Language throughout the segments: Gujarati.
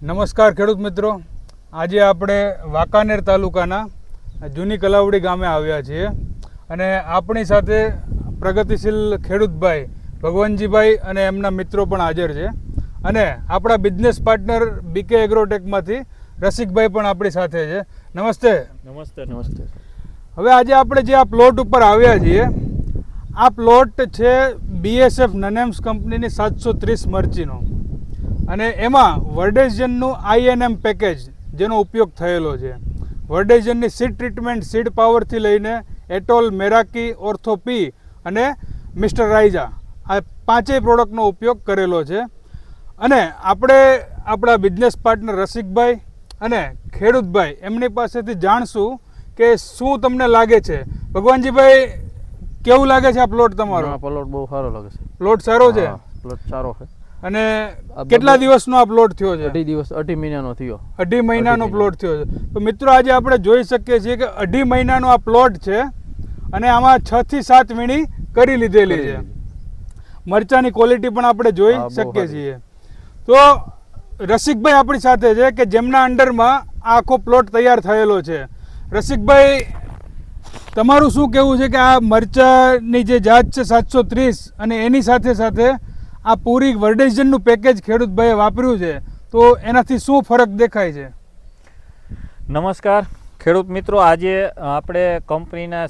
નમસ્કાર ખેડૂત મિત્રો. આજે આપણે વાંકાનેર તાલુકાના જૂની કલાવડી ગામે આવ્યા છીએ અને આપણી સાથે પ્રગતિશીલ ખેડૂતભાઈ ભગવાનજીભાઈ અને એમના મિત્રો પણ હાજર છે. અને આપણા બિઝનેસ પાર્ટનર બીકે એગ્રોટેકમાંથી રસિકભાઈ પણ આપણી સાથે છે. નમસ્તે. નમસ્તે નમસ્તે. હવે આજે આપણે જે આ પ્લોટ ઉપર આવ્યા છીએ આ પ્લોટ છે બીએસએફ નનેમ્સ કંપનીની સાતસો ત્રીસ મરચીનો. અને એમાં વર્ડેઝનનું આઈએનએમ પેકેજ જેનો ઉપયોગ થયેલો છે. વર્ડેઝનની સીડ ટ્રીટમેન્ટ સીડ પાવરથી લઈને એટોલ મેરાકી ઓર્થોપી અને મિસ્ટર રાઇઝા આ પાંચેય પ્રોડક્ટનો ઉપયોગ કરેલો છે. અને આપણે આપણા બિઝનેસ પાર્ટનર રસિકભાઈ અને ખેડૂતભાઈ એમની પાસેથી જાણશું કે શું તમને લાગે છે. ભગવાનજીભાઈ કેવું લાગે છે આ પ્લોટ તમારો? પ્લોટ બહુ સારો લાગે છે. પ્લોટ સારો છે? પ્લોટ સારો છે. અને કેટલા દિવસનો આ પ્લોટ થયો છે? અઢી દિવસ અઢી મહિનાનો થયો. અઢી મહિનાનો પ્લોટ થયો છે. તો મિત્રો આજે આપણે જોઈ શકીએ છીએ કે અઢી મહિનાનો આ પ્લોટ છે અને આમાં છ થી સાત વીણી કરી લીધેલી છે. મરચાની ક્વોલિટી પણ આપણે જોઈ શકીએ છીએ. તો રસિકભાઈ આપણી સાથે છે કે જેમના અંડરમાં આખો પ્લોટ તૈયાર થયેલો છે. રસિકભાઈ તમારું શું કહેવું છે કે આ મરચાની જે જાત છે સાતસો ત્રીસ અને એની સાથે સાથે આ પૂરી વર્ડેઝનનું પેકેજ ખેડૂતભાઈએ વાપર્યું છે, તો એનાથી શું ફરક દેખાય છે? નમસ્કાર. ખેડૂત મિત્રો, આજે આપણે કંપનીના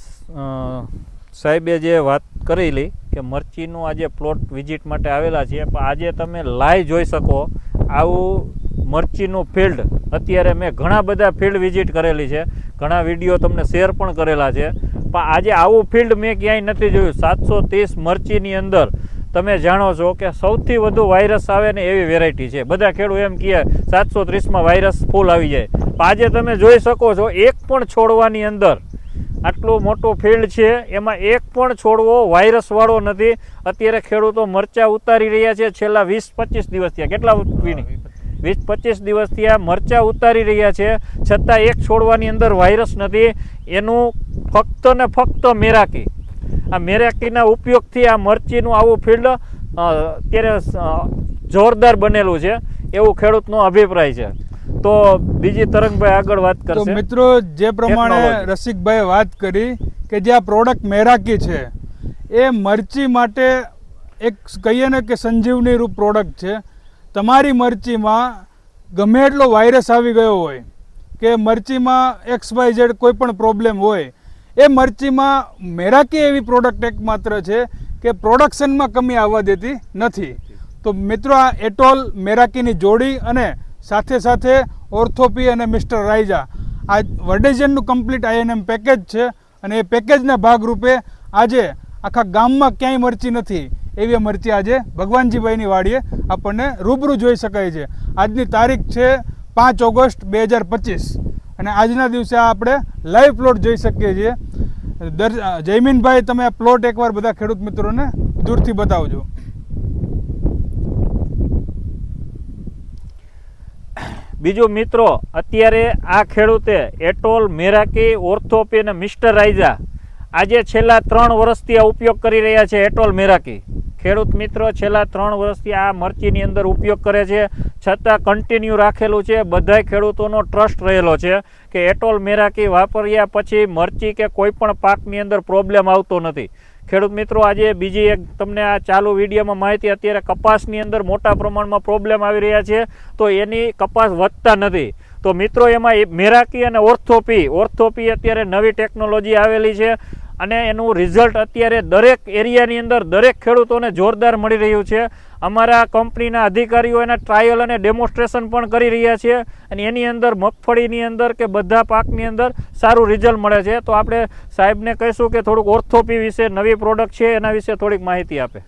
સાહેબે જે વાત કરેલી કે મરચીનું આજે પ્લોટ વિઝિટ માટે આવેલા છીએ પણ આજે તમે લાઈવ જોઈ શકો આવું મરચીનું ફિલ્ડ અત્યારે મેં ઘણા બધા ફિલ્ડ વિઝિટ કરેલી છે, ઘણા વીડિયો તમને શેર પણ કરેલા છે, પણ આજે આવું ફિલ્ડ મેં ક્યાંય નથી જોયું. સાતસો ત્રીસ મરચીની અંદર તમે જાણો છો કે સૌથી વધુ વાયરસ આવે ને એવી વેરાયટી છે. બધા ખેડૂત એમ કહે સાતસો ત્રીસમાં વાયરસ ફૂલ આવી જાય. પણ આજે તમે જોઈ શકો છો એક પણ છોડવાની અંદર આટલું મોટું ફિલ્ડ છે એમાં એક પણ છોડવો વાયરસવાળો નથી. અત્યારે ખેડૂતો મરચાં ઉતારી રહ્યા છે છેલ્લા વીસ પચીસ દિવસ થયા. કેટલા વીસ પચીસ. દિવસથી આ મરચાં ઉતારી રહ્યા છે. છતાં એક છોડવાની અંદર વાયરસ નથી. એનું ફક્ત ને ફક્ત મેરાકી. આ મેરાકીના ઉપયોગથી આ મરચીનું આવું ફિલ્ડ અત્યારે જોરદાર બનેલું છે. એવું ખેડૂતનો અભિપ્રાય છે. તો બીજી તરંગભાઈ આગળ વાત કરશે. મિત્રો જે પ્રમાણે રસિકભાઈ વાત કરી કે જે આ પ્રોડક્ટ મેરાકી છે એ મરચી માટે એક કહીએ ને કે સંજીવની રૂપ પ્રોડક્ટ છે. તમારી મરચીમાં ગમે એટલો વાયરસ આવી ગયો હોય કે મરચીમાં એક્સ વાય ઝેડ કોઈ પણ પ્રોબ્લેમ હોય એ મરચીમાં મેરાકી એવી પ્રોડક્ટ એકમાત્ર છે કે પ્રોડક્શનમાં કમી આવવા દેતી નથી. તો મિત્રો આ એટોલ, મેરાકીની જોડી અને સાથે સાથે ઓર્થોપી અને મિસ્ટર રાયજા. આ વર્ડેજનનું કમ્પ્લીટ આઈએનએમ પેકેજ છે અને એ પેકેજના ભાગરૂપે આજે આખા ગામમાં ક્યાંય મરચી નથી. એવી મરચી આજે ભગવાનજીભાઈની વાડીએ આપણને રૂબરૂ જોઈ શકાય છે. આજની તારીખ છે પાંચ ઓગસ્ટ બે હજાર પચીસ. અને આજના દિવસે આપણે લાઈવ પ્લોટ જોઈ શકીએ છીએ. દર જયમીનભાઈ, તમે આ પ્લોટ એકવાર બધા ખેડૂત મિત્રોને દૂરથી બતાવજો. બીજો મિત્રો, અત્યારે આ ખેડૂતે એટોલ, મેરાકી, ઓર્થોપી અને મિસ્ટર રાઇઝા આજે છેલ્લા ત્રણ વર્ષથી આ ઉપયોગ કરી રહ્યા છે એટોલ, મેરાકી. ખેડૂત મિત્રો છેલ્લા ત્રણ વર્ષથી આ મરચીની અંદર ઉપયોગ કરે છે. છતાં કન્ટિન્યુ રાખેલું છે. બધાય ખેડૂતોનો ટ્રસ્ટ રહેલો છે કે એટોલ મેરાકી વાપર્યા પછી મરચી કે કોઈ પણ પાકની અંદર પ્રોબ્લેમ આવતો નથી. ખેડૂત મિત્રો, આજે બીજી એક તમને આ ચાલુ વિડીયોમાં માહિતી અત્યારે કપાસની અંદર મોટા પ્રમાણમાં પ્રોબ્લેમ આવી રહ્યા છે. તો એની કપાસ વધતા નથી. તો મિત્રો, એમાં મેરાકી અને ઓર્થોપી ઓર્થોપી અત્યારે નવી ટેકનોલોજી આવેલી છે. અને એનું રિઝલ્ટ અત્યારે દરેક એરિયાની અંદર દરેક ખેડૂતોને જોરદાર મળી રહ્યું છે. અમારા કંપનીના અધિકારીઓ એના ટ્રાયલ અને ડેમોન્સ્ટ્રેશન પણ કરી રહ્યા છે અને એની અંદર મગફળીની અંદર કે બધા પાકની અંદર સારું રિઝલ્ટ મળે છે. તો આપણે સાહેબને કહીશું કે થોડુંક ઓર્થોપી વિશે નવી પ્રોડક્ટ છે, એના વિશે થોડીક માહિતી આપે.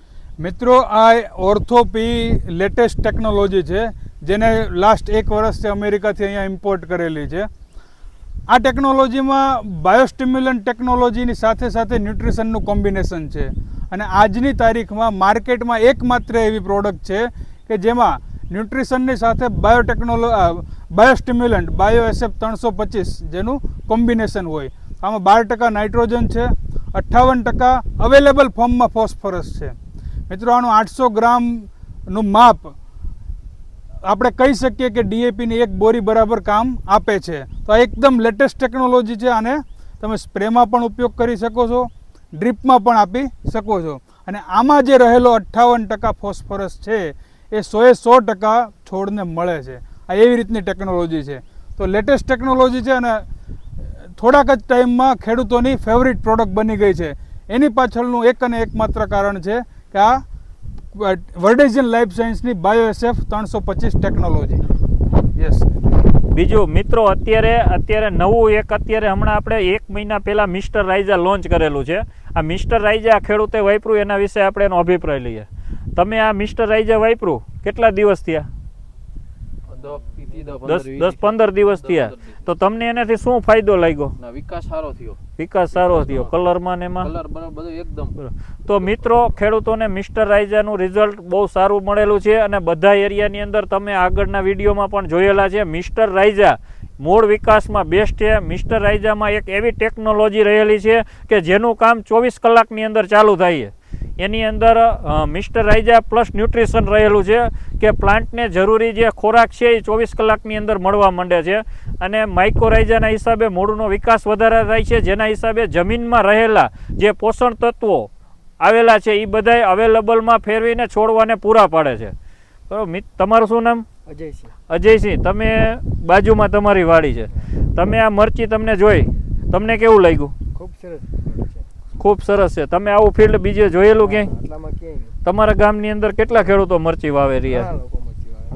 મિત્રો, આ ઓર્થોપી લેટેસ્ટ ટેકનોલોજી છે, જેને લાસ્ટ એક વર્ષથી અમેરિકાથી અહીંયા ઇમ્પોર્ટ કરેલી છે. આ ટેકનોલોજીમાં બાયોસ્ટિમ્યુલન્ટ ટેકનોલોજીની સાથે સાથે ન્યુટ્રિશનનું કોમ્બિનેશન છે. અને આજની તારીખમાં માર્કેટમાં એકમાત્ર એવી પ્રોડક્ટ છે કે જેમાં ન્યુટ્રિશનની સાથે બાયોટેકનોલો બાયોસ્ટિમ્યુલન્ટ બાયો એસએફ ત્રણસો પચીસ જેનું કોમ્બિનેશન હોય. આમાં બાર ટકા નાઇટ્રોજન છે, અઠ્ઠાવન ટકા અવેલેબલ ફોર્મમાં ફોસ્ફરસ છે. મિત્રો, આનું આઠસો ગ્રામનું માપ આપણે કહી શકીએ કે ડીએપીની એક બોરી બરાબર કામ આપે છે. તો આ એકદમ લેટેસ્ટ ટેકનોલોજી છે અને તમે સ્પ્રેમાં પણ ઉપયોગ કરી શકો છો, ડ્રીપમાં પણ આપી શકો છો. અને આમાં જે રહેલો અઠ્ઠાવન ટકા ફોસ્ફરસ છે, એ સોએ સો ટકા છોડને મળે છે. આ એવી રીતની ટેકનોલોજી છે. તો લેટેસ્ટ ટેકનોલોજી છે અને થોડાક જ ટાઈમમાં ખેડૂતોની ફેવરિટ પ્રોડક્ટ બની ગઈ છે. એની પાછળનું એક અને એકમાત્ર કારણ છે કે આ વર્ડેજિયન લાઈફ સાયન્સની બાયોએસએફ ત્રણસો પચીસ ટેકનોલોજી. યસ બીજું મિત્રો અત્યારે અત્યારે નવું એક અત્યારે હમણાં આપણે એક મહિના પહેલાં મિસ્ટર રાઇઝા લોન્ચ કરેલું છે. આ મિસ્ટર રાઇઝા ખેડૂતે વાપર્યું એના વિશે આપણે એનો અભિપ્રાય લઈએ. તમે આ મિસ્ટર રાઇઝા વાપર્યું? કેટલા દિવસ થયા? દસ દસ પંદર દિવસ થયા. તો તમને એનાથી શું ફાયદો લાગ્યો? વિકાસ સારો થયો. વિકાસ સારો થયો. કલરમાં ને એમાં? કલર બધું એકદમ. તો મિત્રો ખેડૂતોને મિસ્ટર રાઇઝાનું રિઝલ્ટ બહુ સારું મળેલું છે અને બધા એરિયાની અંદર તમે આગળના વિડીયોમાં પણ જોયેલા છે. મિસ્ટર રાઇઝા મૂળ વિકાસમાં બેસ્ટ છે. મિસ્ટર રાઇઝામાં એક એવી ટેકનોલોજી રહેલી છે કે જેનું કામ ચોવીસ કલાકની અંદર ચાલુ થાય છે. એની અંદર મિસ્ટર રાઇજા પ્લસ ન્યુટ્રિશન રહેલું છે કે પ્લાન્ટને જરૂરી જે ખોરાક છે એ ચોવીસ કલાકની અંદર મળવા માંડે છે. અને માઇક્રોરાઇઝાના હિસાબે મૂળનો વિકાસ વધારે થાય છે. જેના હિસાબે જમીનમાં રહેલા જે પોષણ તત્વો આવેલા છે એ બધાય અવેલેબલમાં ફેરવીને છોડવાને પૂરા પાડે છે. બરાબર તમારું શું નામ? અજયસિંહ. અજયસિંહ તમે બાજુમાં તમારી વાડી છે. તમે આ મરચી તમને જોઈ? તમને કેવું લાગ્યું? ખૂબ સરસ. ખૂબ સરસ છે. તમે આવું ફિલ્ડ બીજે જોયેલું ક્યાંય? તમારા ગામની અંદર કેટલા ખેડૂતો મરચી વાવે રહ્યા.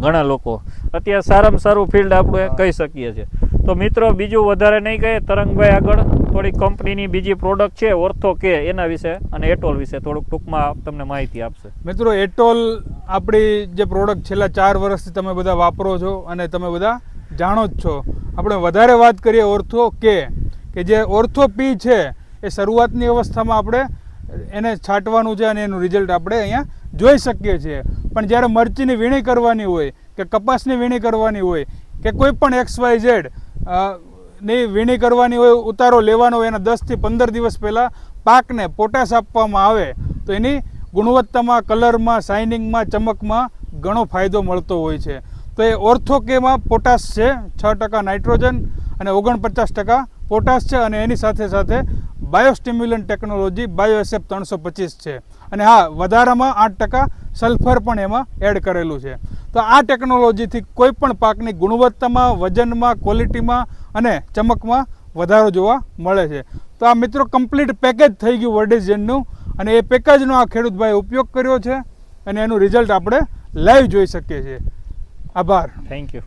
ઘણા લોકો અત્યારે સારામાં સારું ફિલ્ડ આપણે કહી શકીએ છીએ. તો મિત્રો બીજું વધારે નહીં કહે તરંગભાઈ આગળ. થોડી કંપનીની બીજી પ્રોડક્ટ છે ઓર્થો કે એના વિશે અને એટોલ વિશે થોડુંક ટૂંકમાં તમને માહિતી આપશે. મિત્રો એટોલ આપણી જે પ્રોડક્ટ છેલ્લા ચાર વર્ષથી તમે બધા વાપરો છો અને તમે બધા જાણો જ છો. આપણે વધારે વાત કરીએ ઓર્થો કે કે જે ઓર્થો પી છે એ શરૂઆતની અવસ્થામાં આપણે એને છાંટવાનું છે અને એનું રિઝલ્ટ આપણે અહીંયા જોઈ શકીએ છીએ. પણ જ્યારે મરચીની વીણી કરવાની હોય કે કપાસની વીણી કરવાની હોય કે કોઈ પણ એક્સ વાય ઝેડની વીણી કરવાની હોય, ઉતારો લેવાનો હોય, એના દસથી પંદર દિવસ પહેલાં પાકને પોટાશ આપવામાં આવે, તો એની ગુણવત્તામાં, કલરમાં શાઇનિંગમાં ચમકમાં ઘણો ફાયદો મળતો હોય છે. તો એ ઓર્થોકેમાં પોટાશ છે, છ ટકા નાઇટ્રોજન અને ઓગણપચાસ ટકા પોટાશ છે અને એની સાથે સાથે બાયોસ્ટિમ્યુલન્ટ ટેકનોલોજી બાયોએસએફ ત્રણસો પચીસ છે. અને હા, વધારામાં આઠ ટકા સલ્ફર પણ એમાં એડ કરેલું છે. તો આ ટેકનોલોજીથી કોઈ પણ પાકની ગુણવત્તામાં, વજનમાં, ક્વોલિટીમાં અને ચમકમાં વધારો જોવા મળે છે. તો આ મિત્રો કમ્પ્લીટ પેકેજ થઈ ગયું વર્ડેજનનું અને એ પેકેજનો આ ખેડૂતભાઈ ઉપયોગ કર્યો છે. અને એનું રિઝલ્ટ આપણે લાઈવ જોઈ શકીએ છીએ. આભાર. Thank you.